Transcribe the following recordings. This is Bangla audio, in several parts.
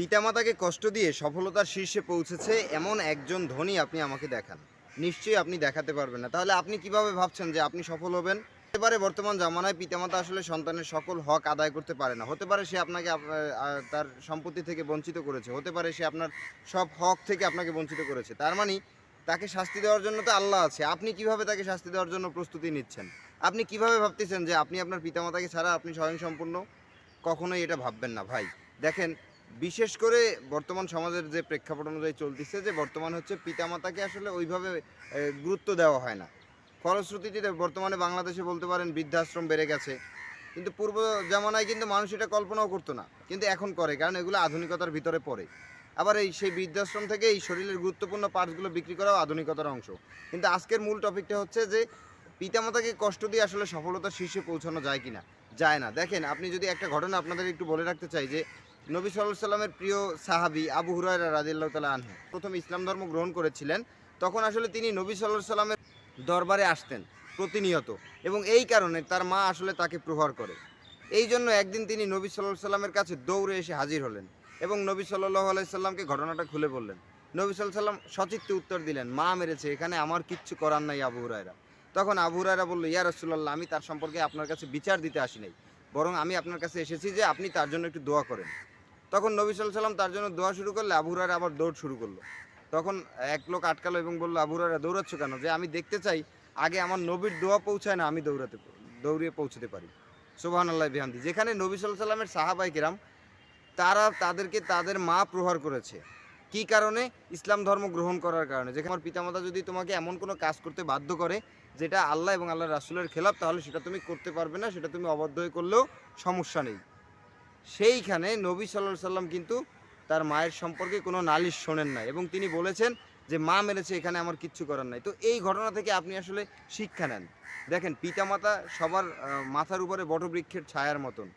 পিতামাতাকে কষ্ট দিয়ে সফলতার শীর্ষে পৌঁছেছে এমন একজন ধনী আপনি আমাকে দেখান। নিশ্চয়ই আপনি দেখাতে পারবেন না। তাহলে আপনি কীভাবে ভাবছেন যে আপনি সফল হবেন? হতে পারে বর্তমান জামানায় পিতামাতা আসলে সন্তানের সকল হক আদায় করতে পারে না। হতে পারে সে আপনাকে তার সম্পত্তি থেকে বঞ্চিত করেছে। হতে পারে সে আপনার সব হক থেকে আপনাকে বঞ্চিত করেছে। তার মানে তাকে শাস্তি দেওয়ার জন্য তো আল্লাহ আছে। আপনি কীভাবে তাকে শাস্তি দেওয়ার জন্য প্রস্তুতি নিচ্ছেন? আপনি কীভাবে ভাবতেছেন যে আপনি আপনার পিতামাতাকে ছাড়া আপনি স্বয়ংসম্পূর্ণ? কখনোই এটা ভাববেন না ভাই। দেখেন বিশেষ করে বর্তমান সমাজের যে প্রেক্ষাপট অনুযায়ী চলতেছে, যে বর্তমান হচ্ছে পিতামাতাকে আসলে ওইভাবে গুরুত্ব দেওয়া হয় না। ফলশ্রুতিতে বর্তমানে বাংলাদেশে বলতে পারেন বৃদ্ধাশ্রম বেড়ে গেছে। কিন্তু পূর্ব জামানায় কিন্তু মানুষ এটা কল্পনাও করতো না। কিন্তু এখন করে, কারণ এগুলো আধুনিকতার ভিতরে পড়ে। আবার এই সেই বৃদ্ধাশ্রম থেকে এই শরীরের গুরুত্বপূর্ণ পার্টসগুলো বিক্রি করাও আধুনিকতার অংশ। কিন্তু আজকের মূল টপিকটা হচ্ছে যে, পিতামাতাকে কষ্ট দিয়ে আসলে সফলতার শীর্ষে পৌঁছানো যায় কিনা? যায় না। দেখেন, আপনি যদি একটা ঘটনা আপনাদের একটু বলে রাখতে চাই যে নবী সাল্লাহ সাল্লামের প্রিয় সাহাবি আবু হুরায়রা রাদিল্লাহ তালা আনহু প্রথম ইসলাম ধর্ম গ্রহণ করেছিলেন, তখন আসলে তিনি নবী সাল্লাহ সাল্লামের দরবারে আসতেন প্রতিনিয়ত এবং এই কারণে তার মা আসলে তাকে প্রহার করে। এই জন্য একদিন তিনি নবী সাল্লাহ সাল্লামের কাছে দৌড়ে এসে হাজির হলেন এবং নবী সাল্লাহ আলাইসাল্লামকে ঘটনাটা খুলে বললেন। নবী সাল্লাহ সাল্লাম সচিত্তে উত্তর দিলেন, মা মেরেছে, এখানে আমার কিচ্ছু করার নাই আবু হুরায়রা। তখন আবু হুরায়রা বলল, ইয়া রসুল্লাহ আমি তার সম্পর্কে আপনার কাছে বিচার দিতে আসি নাই। বরং আমি আপনার কাছে এসেছি যে আপনি তার জন্য একটু দোয়া করেন। তখন নবী সাল্লাম তার জন্য দোয়া শুরু করলে আবু হুরায়রা আবার দৌড় শুরু করল। তখন এক লোক আটকালো এবং বলল, আবু হুরায়রা, দৌড়াচ্ছ কেন? যে আমি দেখতে চাই, আগে আমার নবীর দোয়া পৌঁছায় না, আমি দৌড়াতে দৌড়িয়ে পৌঁছতে পারি। সোবাহান আল্লাহ বিহান্দি যেখানে নবী সাল্লাহ সাল্লামের সাহাবাই কিরাম, তারা তাদেরকে তাদের মা প্রহার করেছে। কি কারণে? ইসলাম ধর্ম গ্রহণ করার কারণে। যেখানে আমার পিতামাতা যদি তোমাকে এমন কোনো কাজ করতে বাধ্য করে, যেটা আল্লাহ এবং আল্লাহ রাসুলের খেলাফ, তাহলে সেটা তুমি করতে পারবে না, সেটা তুমি অবাধ্য হয়ে করলেও সমস্যা নেই। সেইখানে নবী সাল্লাহ সাল্লাম কিন্তু তার মায়ের সম্পর্কে কোনো নালিশ শোনেন নাই এবং তিনি বলেছেন যে, মা মেরেছে, এখানে আমার কিচ্ছু করার নাই। তো এই ঘটনা থেকে আপনি আসলে শিক্ষা নেন। দেখেন, পিতামাতা সবার মাথার উপরে বটবৃক্ষের ছায়ার মতন।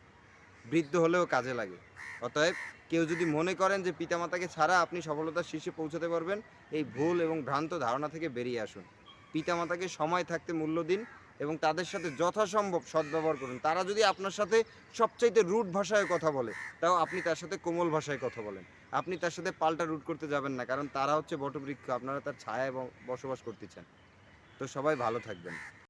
বৃদ্ধ হলেও কাজে লাগে। অতএব কেউ যদি মনে করেন যে, পিতামাতাকে ছাড়া আপনি সফলতার শীর্ষে পৌঁছাতে পারবেন, এই ভুল এবং ভ্রান্ত ধারণা থেকে বেরিয়ে আসুন। পিতামাতাকে সময় থাকতে মূল্য দিন এবং তাদের সাথে যথাসম্ভব সদ্ব্যবহার করুন। তারা যদি আপনার সাথে সবচাইতে রুট ভাষায় কথা বলে, তাও আপনি তার সাথে কোমল ভাষায় কথা বলেন। আপনি তার সাথে পাল্টা রুট করতে যাবেন না, কারণ তারা হচ্ছে বটবৃক্ষ, আপনারা তার ছায়া এবং বসবাস করতে চান। তো সবাই ভালো থাকবেন।